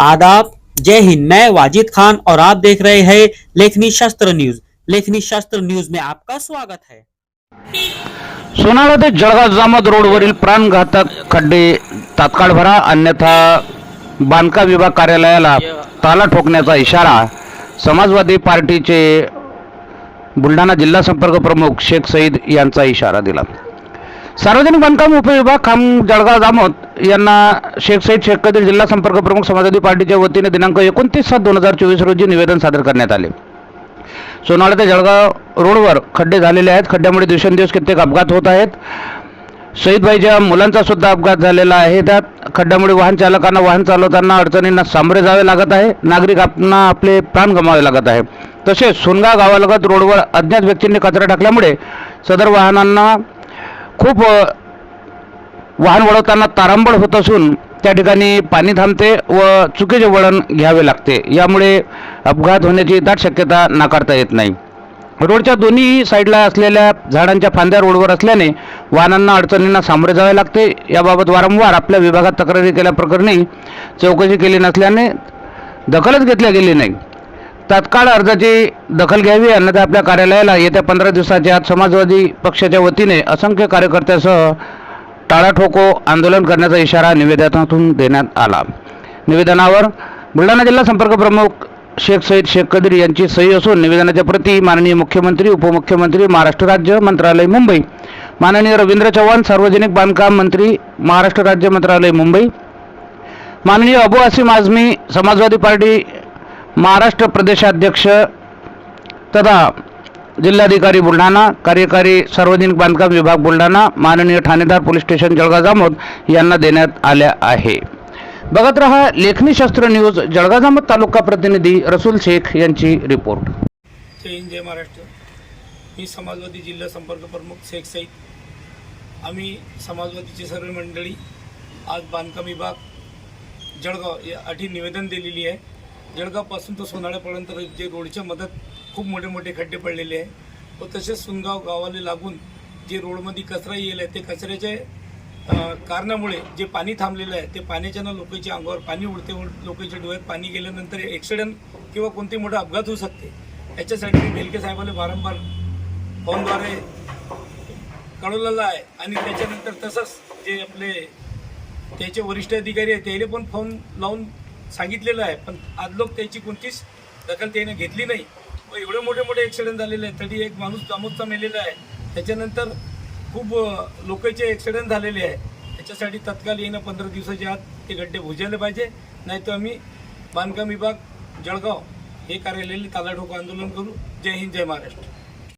आदाब। जय हिंद। मैं वाजिद खान और आप देख रहे हैं लेखनी शास्त्र न्यूज। लेखनी शास्त्र न्यूज में आपका स्वागत है। सोनाळा ते जळगाव जामद रोडवरील प्राणघातक खड्डे तात्काळ भरा अन्यथा बांधकाम विभाग कार्यालयाला ताला ठोकण्याचा इशारा समाजवादी पार्टीचे बुलढाणा जिल्हा संपर्क प्रमुख शेख सईद यांचा इशारा दिला. सार्वजनिक बांधकाम उपविभाग खाम जळगाव जामोद यांना शेख सईद शेख कदीर जिल्हा संपर्क प्रमुख समाजवादी पार्टीच्या वतीने दिनांक एकोणतीस सात दोन हजार चोवीस रोजी निवेदन सादर करण्यात आले. सोनाळा ते जळगाव रोडवर खड्डे झालेले आहेत. खड्ड्यामुळे दिवसेंदिवस कित्येक अपघात होत आहेत. शहीदबाईच्या मुलांचा सुद्धा अपघात झालेला आहे. त्यात खड्ड्यामुळे वाहन चालकांना वाहन चालवताना अडचणींना सामोरे जावे लागत आहे. नागरिक आपणा आपले प्राण गमावे लागत आहे. तसेच सोनगाव गावालगत रोडवर अज्ञात व्यक्तींनी कचरा टाकल्यामुळे सदर वाहनांना खूप वाहन वळवताना तारांबळ होत असून त्या ठिकाणी पाणी थांबते व चुकीचे वळण घ्यावे लागते. यामुळे अपघात होण्याची दाट शक्यता नाकारता येत नाही. रोडच्या दोन्ही साईडला असलेल्या झाडांच्या फांद्या रोडवर असल्याने वाहनांना अडचणींना सामोरे जावे लागते. याबाबत वारंवार आपल्या विभागात तक्रारी केल्याप्रकरणी चौकशी केली नसल्याने दखलच घेतल्या गेली नाही. तात्काळ अर्जाची दखल घ्यावी अन्यथा आपल्या कार्यालयाला येत्या पंधरा दिवसाच्या आत समाजवादी पक्षाच्या वतीने असंख्य कार्यकर्त्यासह टाळाठोको आंदोलन करण्याचा इशारा निवेदनातून देण्यात आला. निवेदनावर बुलढाणा जिल्हा संपर्क प्रमुख शेख सईद शेख कदीर यांची सही असून निवेदनाच्या प्रती माननीय मुख्यमंत्री उपमुख्यमंत्री महाराष्ट्र राज्य मंत्रालय मुंबई. माननीय रवींद्र चव्हाण सार्वजनिक बांधकाम मंत्री महाराष्ट्र राज्य मंत्रालय मुंबई. माननीय अबू आसिम आझमी समाजवादी पार्टी महाराष्ट्र प्रदेशाध्यक्ष तथा जिल्हाधिकारी बुलढाणा कार्यकारी सार्वजनिक बांधकाम विभाग बुलढाणा माननीय ठाणेदार पोलीस स्टेशन जळगाव जामोद यांना देण्यात आल्या आहे. बघत रहा लेखनीशास्त्र न्यूज जळगाव जामोद तालुका प्रतिनिधी रसूल शेख यांची रिपोर्ट. जय हिंद जय महाराष्ट्र. मी समाजवादी जिल्हा संपर्क प्रमुख शेख सईद. आम्ही समाजवादीची सर्व मंडळी आज बांधकाम विभाग जळगाव या अटी निवेदन दिलेली आहे. जळगावपासून तर सोनाळ्यापर्यंत जे रोडच्या मदत खूप मोठे मोठे खड्डे पडलेले आहे. व तसेच सुनगाव गावाला लागून जे रोडमध्ये कचरा येईल आहे ते कचऱ्याचे कारणामुळे जे पाणी थांबलेलं आहे ते पाण्याच्यानं लोकांच्या अंगावर पाणी उडते लोकांच्या डोळ्यात पाणी गेल्यानंतर ॲक्सिडेंट किंवा कोणतेही मोठा अपघात होऊ शकते. याच्यासाठी बेलके भेलके वारंवार फोनद्वारे कळवलेलं आहे. आणि त्याच्यानंतर तसंच जे आपले त्याचे वरिष्ठ अधिकारी आहेत त्याला पण फोन लावून सांगितलेलं आहे. पण आज लोक त्याची कोणतीच दखल त्याने घेतली नाही. व एवढे मोठे मोठे ॲक्सिडेंट झालेले आहेत. तरी एक माणूस जामोदचा मेलेला आहे. त्याच्यानंतर खूप लोकांचे ॲक्सिडेंट झालेले आहे. त्याच्यासाठी तत्काल येणं पंधरा दिवसाच्या आत ते गड्डे भुजायला पाहिजे. नाही तर आम्ही बांधकाम विभाग जळगाव हे कार्यालयाला तालाठोक आंदोलन करू. जय हिंद जय महाराष्ट्र.